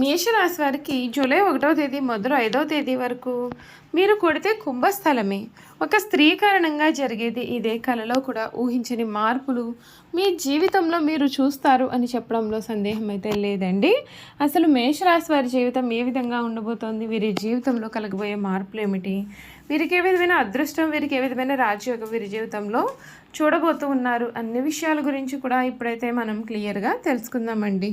మేషరాశి వారికి జూలై ఒకటవ తేదీ మొదలు ఐదవ తేదీ వరకు మీరు కొడితే కుంభస్థలమే. ఒక స్త్రీ కారణంగా జరిగేది ఇదే కళలో కూడా ఊహించని మార్పులు మీ జీవితంలో మీరు చూస్తారు అని చెప్పడంలో సందేహం అయితే లేదండి. అసలు మేషరాశి వారి జీవితం ఏ విధంగా ఉండబోతోంది? వీరి జీవితంలో కలగబోయే మార్పులు ఏమిటి? వీరికి ఏ విధమైన అదృష్టం? వీరికి ఏ విధమైన రాజయోగం వీరి జీవితంలో చూడబోతూ ఉన్నారు? అన్ని విషయాల గురించి కూడా ఇప్పుడైతే మనం క్లియర్గా తెలుసుకుందామండి.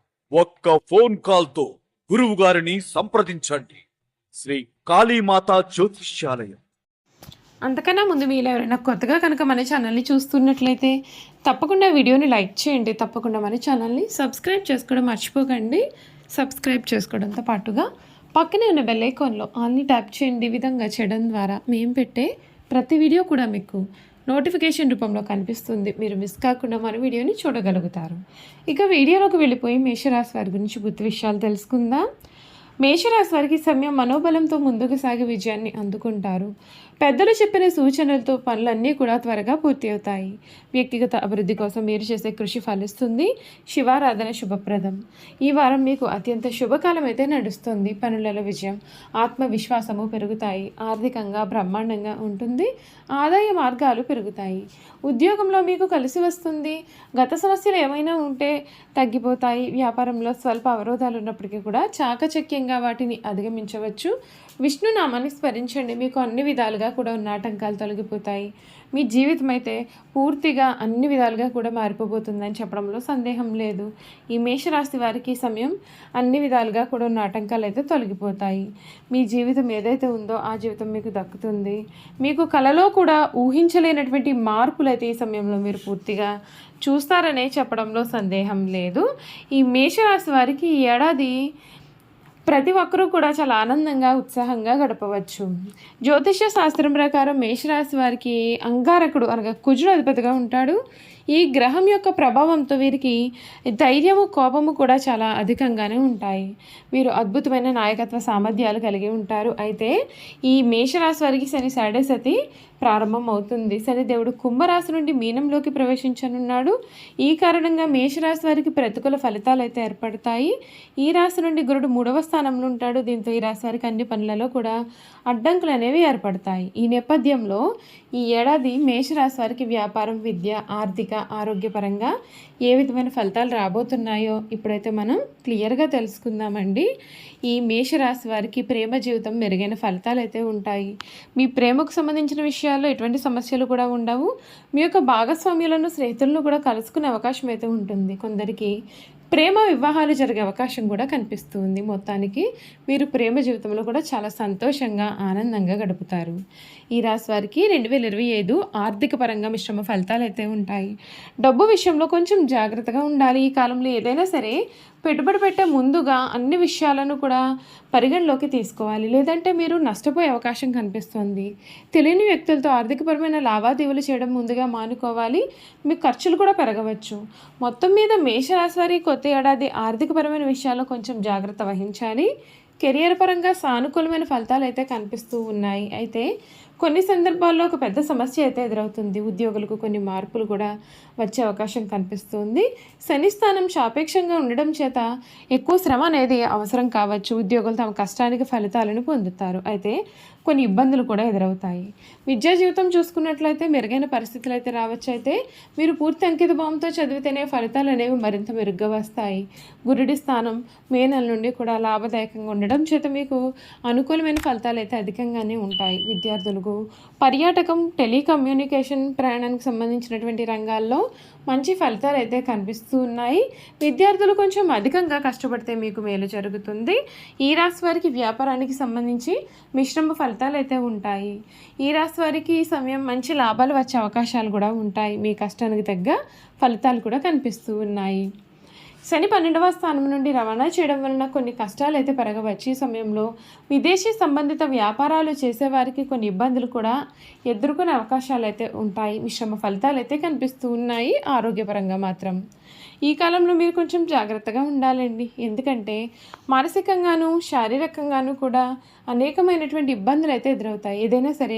ఒక్క ఫోన్ కాల్తో గురువు గారిని సంప్రదించండి. శ్రీ కాళీమాత జ్యోతిష్యాలయం. అంతకన్నా ముందు మీరు ఎవరైనా కొత్తగా కనుక మన ఛానల్ని చూస్తున్నట్లయితే తప్పకుండా వీడియోని లైక్ చేయండి. తప్పకుండా మన ఛానల్ని సబ్స్క్రైబ్ చేసుకోవడం మర్చిపోకండి. సబ్స్క్రైబ్ చేసుకోవడంతో పాటుగా పక్కనే ఉన్న బెల్ ఐకాన్లో ఆల్ని ట్యాప్ చేయండి. విధంగా చేయడం ద్వారా మేము పెట్టే ప్రతి వీడియో కూడా మీకు నోటిఫికేషన్ రూపంలో కనిపిస్తుంది. మీరు మిస్ కాకుండా మన వీడియోని చూడగలుగుతారు. ఇక వీడియోలోకి వెళ్ళిపోయి మేషరాశి వారి గురించి గుర్తు విషయాలు తెలుసుకుందాం. మేషరాశి వారికి సమయం మనోబలంతో ముందుకు సాగి విజయాన్ని అందుకుంటారు. పెద్దలు చెప్పిన సూచనలతో పనులన్నీ కూడా త్వరగా పూర్తి అవుతాయి. వ్యక్తిగత అభివృద్ధి కోసం మీరు చేసే కృషి ఫలిస్తుంది. శివారాధన శుభప్రదం. ఈ వారం మీకు అత్యంత శుభకాలం అయితే నడుస్తుంది. పనులలో విజయం ఆత్మవిశ్వాసము పెరుగుతాయి. ఆర్థికంగా బ్రహ్మాండంగా ఉంటుంది. ఆదాయ మార్గాలు పెరుగుతాయి. ఉద్యోగంలో మీకు కలిసి వస్తుంది. గత సమస్యలు ఏమైనా ఉంటే తగ్గిపోతాయి. వ్యాపారంలో స్వల్ప అవరోధాలు ఉన్నప్పటికీ కూడా చాకచక్యంగా వాటిని అధిగమించవచ్చు. విష్ణునామాన్ని స్మరించండి. మీకు అన్ని విధాలుగా కూడా ఉన్న ఆటంకాలు తొలగిపోతాయి. మీ జీవితం అయితే పూర్తిగా అన్ని విధాలుగా కూడా మారిపోబోతుందని చెప్పడంలో సందేహం లేదు. ఈ మేషరాశి వారికి సమయం అన్ని విధాలుగా కూడా ఉన్న ఆటంకాలు అయితే తొలగిపోతాయి. మీ జీవితం ఏదైతే ఉందో ఆ జీవితం మీకు దక్కుతుంది. మీకు కలలో కూడా ఊహించలేనటువంటి మార్పులు అయితే ఈ సమయంలో మీరు పూర్తిగా చూస్తారనే చెప్పడంలో సందేహం లేదు. ఈ మేషరాశి వారికి ఈ ఏడాది ప్రతి ఒక్కరూ కూడా చాలా ఆనందంగా ఉత్సాహంగా గడపవచ్చు. జ్యోతిష్య శాస్త్రం ప్రకారం మేషరాశి వారికి అంగారకుడు అనగా కుజుడు అధిపతిగా ఉంటాడు. ఈ గ్రహం యొక్క ప్రభావంతో వీరికి ధైర్యము కోపము కూడా చాలా అధికంగానే ఉంటాయి. వీరు అద్భుతమైన నాయకత్వ సామర్థ్యాలు కలిగి ఉంటారు. అయితే ఈ మేషరాశి వారికి శని సాడే సతి ప్రారంభం అవుతుంది. శనిదేవుడు కుంభరాశి నుండి మీనంలోకి ప్రవేశించనున్నాడు. ఈ కారణంగా మేషరాశి వారికి ప్రతికూల ఫలితాలు అయితే ఏర్పడతాయి. ఈ రాశి నుండి గురుడు మూడవ స్థానంలో ఉంటాడు. దీంతో ఈ రాశి వారికి అన్ని పనులలో కూడా అడ్డంకులు అనేవి ఏర్పడతాయి. ఈ నేపథ్యంలో ఈ ఏడాది మేషరాశి వారికి వ్యాపారం విద్య ఆర్థిక ఆరోగ్యపరంగా ఏ విధమైన ఫలితాలు రాబోతున్నాయో ఇప్పుడైతే మనం క్లియర్గా తెలుసుకుందామండి. ఈ మేషరాశి వారికి ప్రేమ జీవితం మెరుగైన ఫలితాలు అయితే ఉంటాయి. మీ ప్రేమకు సంబంధించిన విషయాల్లో ఎటువంటి సమస్యలు కూడా ఉండవు. మీ యొక్క భాగస్వామ్యులను స్నేహితులను కూడా కలుసుకునే అవకాశం అయితే ఉంటుంది. కొందరికి ప్రేమ వివాహాలు జరిగే అవకాశం కూడా కనిపిస్తుంది మొత్తానికి. మీరు ప్రేమ జీవితంలో కూడా చాలా సంతోషంగా ఆనందంగా గడుపుతారు. ఈ రాశి వారికి రెండు వేల ఇరవై ఐదు ఆర్థిక పరంగా మిశ్రమ ఫలితాలు అయితే ఉంటాయి. డబ్బు విషయంలో కొంచెం జాగ్రత్తగా ఉండాలి. ఈ కాలంలో ఏదైనా సరే పెట్టుబడి పెట్టే ముందుగా అన్ని విషయాలను కూడా పరిగణలోకి తీసుకోవాలి. లేదంటే మీరు నష్టపోయే అవకాశం కనిపిస్తుంది. తెలియని వ్యక్తులతో ఆర్థికపరమైన లావాదేవీలు చేయడం ముందుగా మానుకోవాలి. మీ ఖర్చులు కూడా పెరగవచ్చు. మొత్తం మీద మేషరాశి వారి కొత్త ఏడాది ఆర్థికపరమైన విషయాల్లో కొంచెం జాగ్రత్త వహించాలి. కెరియర్ పరంగా సానుకూలమైన ఫలితాలు అయితే కనిపిస్తూ ఉన్నాయి. అయితే కొన్ని సందర్భాల్లో ఒక పెద్ద సమస్య అయితే ఎదురవుతుంది. ఉద్యోగులకు కొన్ని మార్పులు కూడా వచ్చే అవకాశం కనిపిస్తుంది. శని స్థానం సాపేక్షంగా ఉండడం చేత ఎక్కువ శ్రమ అనేది అవసరం కావచ్చు. ఉద్యోగులు తమ కష్టానికి ఫలితాలను పొందుతారు. అయితే కొన్ని ఇబ్బందులు కూడా ఎదురవుతాయి. విద్యా జీవితం చూసుకున్నట్లయితే మెరుగైన పరిస్థితులు అయితే రావచ్చు. అయితే మీరు పూర్తి అంకిత భావంతో చదివితేనే ఫలితాలు అనేవి మరింత మెరుగ్గా వస్తాయి. గురుడి స్థానం మే నెల నుండి కూడా లాభదాయకంగా ఉండడం చేత మీకు అనుకూలమైన ఫలితాలు అయితే అధికంగానే ఉంటాయి. విద్యార్థులకు పర్యాటకం టెలికమ్యూనికేషన్ ప్రయాణానికి సంబంధించినటువంటి రంగాల్లో మంచి ఫలితాలు అయితే కనిపిస్తూ ఉన్నాయి విద్యార్థులు కొంచెం అధికంగా కష్టపడితే మీకు మేలు జరుగుతుంది. ఈ రాశి వారికి వ్యాపారానికి సంబంధించి మిశ్రమ ఫలితాలు అయితే ఉంటాయి. ఈ రాశి వారికి ఈ సమయం మంచి లాభాలు వచ్చే అవకాశాలు కూడా ఉంటాయి. మీ కష్టానికి తగ్గ ఫలితాలు కూడా కనిపిస్తూ ఉన్నాయి. శని పన్నెండవ స్థానం నుండి రవాణా చేయడం వలన కొన్ని కష్టాలు అయితే పెరగవచ్చు. ఈ సమయంలో విదేశీ సంబంధిత వ్యాపారాలు చేసేవారికి కొన్ని ఇబ్బందులు కూడా ఎదుర్కొనే అవకాశాలు అయితే ఉంటాయి. మిశ్రమ ఫలితాలు అయితే కనిపిస్తూ ఉన్నాయి. ఆరోగ్యపరంగా మాత్రం ఈ కాలంలో మీరు కొంచెం జాగ్రత్తగా ఉండాలండి. ఎందుకంటే మానసికంగాను శారీరకంగాను కూడా అనేకమైనటువంటి ఇబ్బందులు అయితే ఎదురవుతాయి. ఏదైనా సరే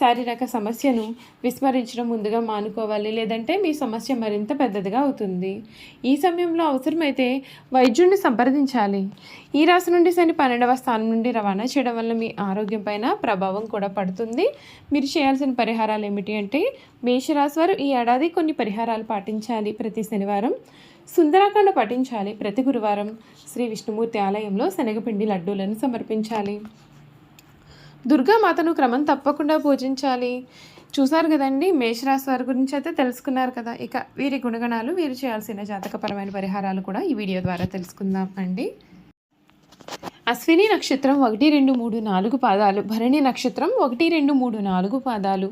శారీరక సమస్యను విస్మరించడం ముందుగా మానుకోవాలి. లేదంటే మీ సమస్య మరింత పెద్దదిగా అవుతుంది. ఈ సమయంలో అవసరమైతే వైద్యుడిని సంప్రదించాలి. ఈ రాశి నుండి శని పన్నెండవ స్థానం నుండి రవాణా చేయడం వల్ల మీ ఆరోగ్యం పైన ప్రభావం కూడా పడుతుంది. మీరు చేయాల్సిన పరిహారాలు ఏమిటి అంటే మేషరాశి వారు ఈ ఏడాది కొన్ని పరిహారాలు పాటించాలి. ప్రతి శనివారం సుందరాకాండ పఠించాలి. ప్రతి గురువారం శ్రీ విష్ణుమూర్తి ఆలయంలో శనగపిండి లడ్డూలను సమర్పించాలి. దుర్గామాతను క్రమం తప్పకుండా పూజించాలి. చూసారు కదండి మేషరాశి వారి గురించి అయితే తెలుసుకున్నారు కదా. ఇక వీరి గుణగణాలు వీరు చేయాల్సిన జాతకపరమైన పరిహారాలు కూడా ఈ వీడియో ద్వారా తెలుసుకుందాం అండి. అశ్విని నక్షత్రం ఒకటి రెండు మూడు నాలుగు పాదాలు. భరణి నక్షత్రం ఒకటి రెండు మూడు నాలుగు పాదాలు.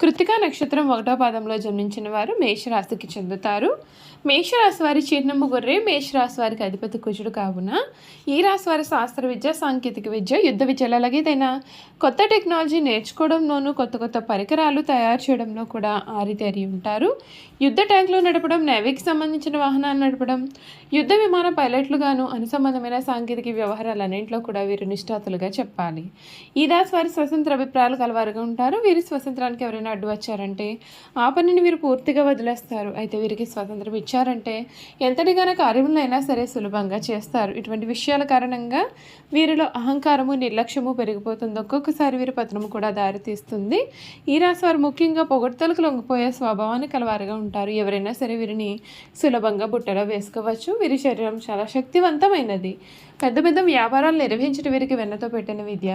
కృతికా నక్షత్రం ఒకటో పాదంలో జన్మించిన వారు మేషరాశికి చెందుతారు. మేషరాశి వారి చిరునమ్మ గొర్రె మేషరాశి వారికి అధిపతి కుజుడు కావున ఈ రాశి వారి శాస్త్ర విద్య సాంకేతిక విద్య యుద్ధ విద్యలు అలాగేదైనా కొత్త టెక్నాలజీ నేర్చుకోవడంలోనూ కొత్త కొత్త పరికరాలు తయారు చేయడంలో కూడా ఆరితేరి ఉంటారు. యుద్ధ ట్యాంకులు నడపడం నేవీకి సంబంధించిన వాహనాలు నడపడం యుద్ధ విమాన పైలట్లుగాను అనుసంబంధమైన సాంకేతిక వ్యవహారాలన్నింటిలో కూడా వీరు నిష్ఠాతులుగా చెప్పాలి. ఈ రాశి వారి స్వతంత్ర అభిప్రాయాలు కలవారుగా ఉంటారు. వీరి స్వతంత్రానికి ఎవరైనా అడ్డు వచ్చారంటే ఆ పనిని వీరు పూర్తిగా వదిలేస్తారు. అయితే వీరికి స్వాతంత్రం ఇచ్చారంటే ఎంతటిగానో కార్యములైనా సరే సులభంగా చేస్తారు. ఇటువంటి విషయాల కారణంగా వీరిలో అహంకారము నిర్లక్ష్యము పెరిగిపోతుంది. ఒక్కొక్కసారి వీరి పతనము కూడా దారితీస్తుంది. ఈ రాశి వారు ముఖ్యంగా పొగడ్తలకు లొంగిపోయే స్వభావాన్ని కలవారుగా ఉంటారు. ఎవరైనా సరే వీరిని సులభంగా బుట్టలో వేసుకోవచ్చు. వీరి శరీరం చాలా శక్తివంతమైనది. పెద్ద పెద్ద వ్యాపారాలు నిర్వహించడం వీరికి వెన్నతో పెట్టిన విద్య.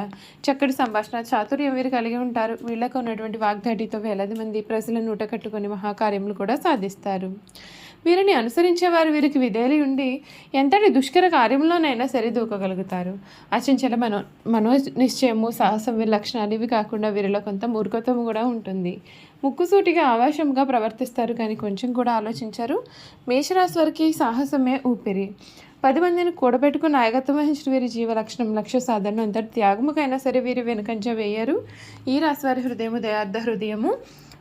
చక్కటి సంభాషణ చాతుర్యం వీరు కలిగి ఉంటారు. వీళ్ళకు ఉన్నటువంటి వాగ్దాటితో వేలాది మంది ప్రజలను నూట కట్టుకొని మహాకార్యములు కూడా సాధిస్తారు. వీరిని అనుసరించే వారు వీరికి విధేయులు ఉండి ఎంతటి దుష్కర కార్యంలోనైనా సరే దూకగలుగుతారు. అచంచల మనో మనో నిశ్చయము సాహసం వీరి లక్షణాలు ఇవి కాకుండా వీరిలో కొంత మూర్ఖత్వం కూడా ఉంటుంది. ముక్కుసూటిగా ఆవేశంగా ప్రవర్తిస్తారు. కానీ కొంచెం కూడా ఆలోచించారు. మేషరాశి వారికి సాహసమే ఊపిరి. పది మందిని కూడబెట్టుకుని నాయకత్వం వహించిన వీరి జీవ లక్షణం లక్ష్య సాధన అంతటి త్యాగముకైనా సరే వీరు వెనుకంజ వేయరు. ఈ రాశివారి హృదయము దయార్థ హృదయము.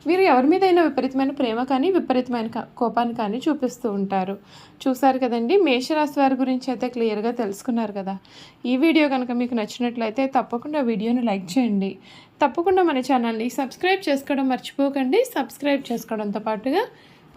వీరు ఎవరి మీదైనా విపరీతమైన ప్రేమ కానీ విపరీతమైన కోపాన్ని కానీ చూపిస్తూ ఉంటారు. చూసారు కదండి మేషరాశి వారి గురించి అయితే క్లియర్గా తెలుసుకున్నారు కదా. ఈ వీడియో కనుక మీకు నచ్చినట్లయితే తప్పకుండా వీడియోని లైక్ చేయండి. తప్పకుండా మన ఛానల్ని సబ్స్క్రైబ్ చేసుకోవడం మర్చిపోకండి. సబ్స్క్రైబ్ చేసుకోవడంతో పాటుగా